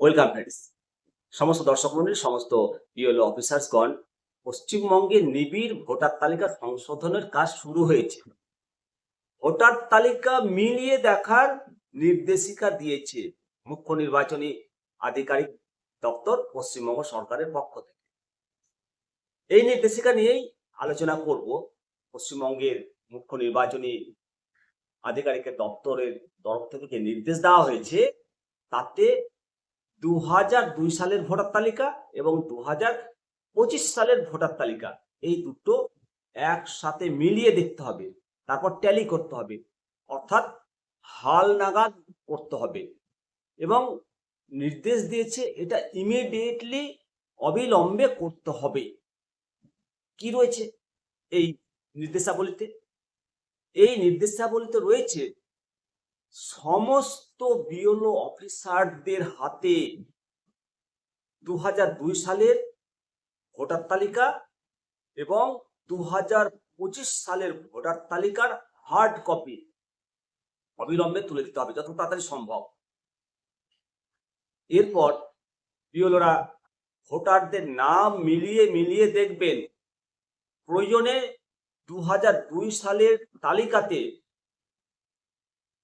Welcome friends সমস্ত দর্শক মন্ডলী, সমস্ত ইয়েলো অফিসার্সগণ পশ্চিমবঙ্গে নিবিড় ভোটার তালিকা সংশোধনের কাজ শুরু হয়েছে। ভোটার তালিকা মিলিয়ে দেখার নির্দেশিকা দিয়েছে মুখ্য নির্বাচনী আধিকারিক দপ্তর পশ্চিমবঙ্গ সরকারের পক্ষ থেকে। এই নির্দেশিকা নিয়েই আলোচনা করব পশ্চিমবঙ্গের মুখ্য নির্বাচনী আধিকারিকের দপ্তরের তরফ থেকে নির্দেশ দেওয়া হয়েছে, তাতে দু হাজার দুই সালের ভোটার তালিকা এবং দু হাজার পঁচিশ সালের ভোটার তালিকা। এই দুটো একসাথে মিলিয়ে দেখতে হবে, তারপর ট্যালি করতে হবে। অর্থাৎ হাল নাগাদ করতে হবে এবং নির্দেশ দিয়েছে এটা ইমিডিয়েটলি অবিলম্বে করতে হবে। কি রয়েছে এই নির্দেশাবলীতে? এই নির্দেশাবলীতে রয়েছে সমস্ত বিওলো অফিসারদের হাতে দু সালের ভোটার তালিকা এবং দু পঁচিশ সালের ভোটার তালিকার হার্ড কপি অবিলম্বে তুলে দিতে হবে, যত তাড়াতাড়ি সম্ভব। এরপর বিওলোরা ভোটারদের নাম মিলিয়ে মিলিয়ে দেখবেন, প্রয়োজনে দু সালের তালিকাতে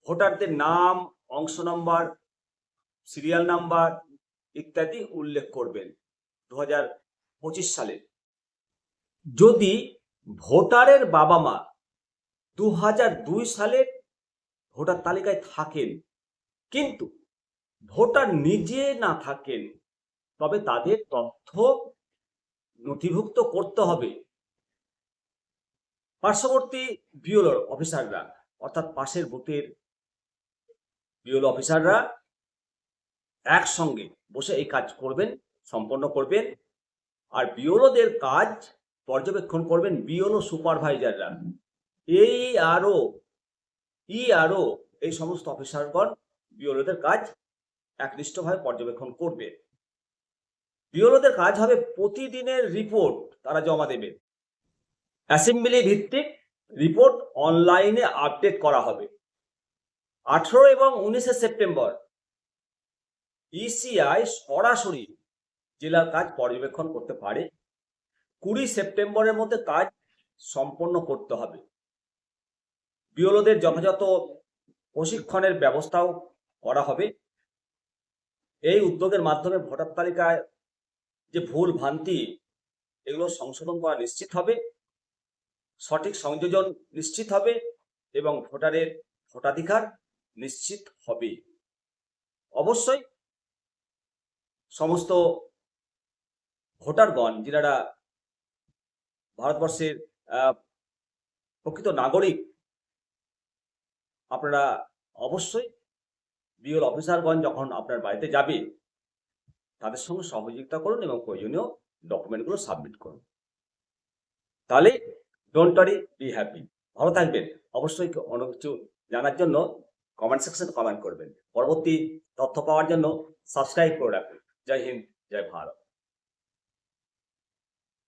ভোটারদের নাম, অংশ নম্বর সিরিয়াল নাম্বার ইত্যাদি উল্লেখ করবেন দু সালে। যদি ভোটারের বাবা মা দু সালের ভোটার তালিকায় থাকেন, কিন্তু ভোটার নিজে না থাকেন, তবে তাদের তথ্য নথিভুক্ত করতে হবে। পার্শ্ববর্তী বিওলর অফিসাররা, অর্থাৎ পাশের বুথের বিওলো অফিসাররা একসঙ্গে বসে এই কাজ করবেন, সম্পন্ন করবেন আর বিওলোদের কাজ পর্যবেক্ষণ করবেন বিওলো সুপারভাইজাররা এই আরও, ই আরও এই সমস্ত অফিসারগণ বিওলোদের কাজ একনিষ্ঠভাবে পর্যবেক্ষণ করবে। বিওলোদের কাজ হবে প্রতিদিনের রিপোর্ট তারা জমা দেবে। অ্যাসেম্বলি ভিত্তিক রিপোর্ট অনলাইনে আপডেট করা হবে। আঠেরো এবং উনিশে সেপ্টেম্বর। ইসিআই সরাসরি জেলার কাজ পর্যবেক্ষণ করতে পারে। কুড়ি সেপ্টেম্বরের মধ্যে কাজ সম্পন্ন করতে হবে। বিওলোদের যথাযথ প্রশিক্ষণের ব্যবস্থাও করা হবে। এই উদ্যোগের মাধ্যমে ভোটার তালিকায় যে ভুল ভ্রান্তি, এগুলো সংশোধন করা নিশ্চিত হবে। সঠিক সংযোজন নিশ্চিত হবে এবং ভোটারের ভোটাধিকার নিশ্চিত হবে। অবশ্যই সমস্ত ভোটারগণ, যারা ভারতবর্ষের প্রকৃত নাগরিক, আপনারা অবশ্যই বিএল অফিসারগণ যখন আপনার বাড়িতে যাবে, তাদের সঙ্গে সহযোগিতা করুন এবং প্রয়োজনীয় ডকুমেন্টগুলো সাবমিট করুন। তাহলে ডোন্ট ওয়ারি বি হ্যাপি ভালো থাকবেন। অবশ্যই অন্য কিছু জানার জন্য কমেন্ট সেকশন কমেন্ট করবেন। পরবর্তী তথ্য পাওয়ার জন্য সাবস্ক্রাইব করে রাখুন। জয় হিন্দ, জয় ভারত।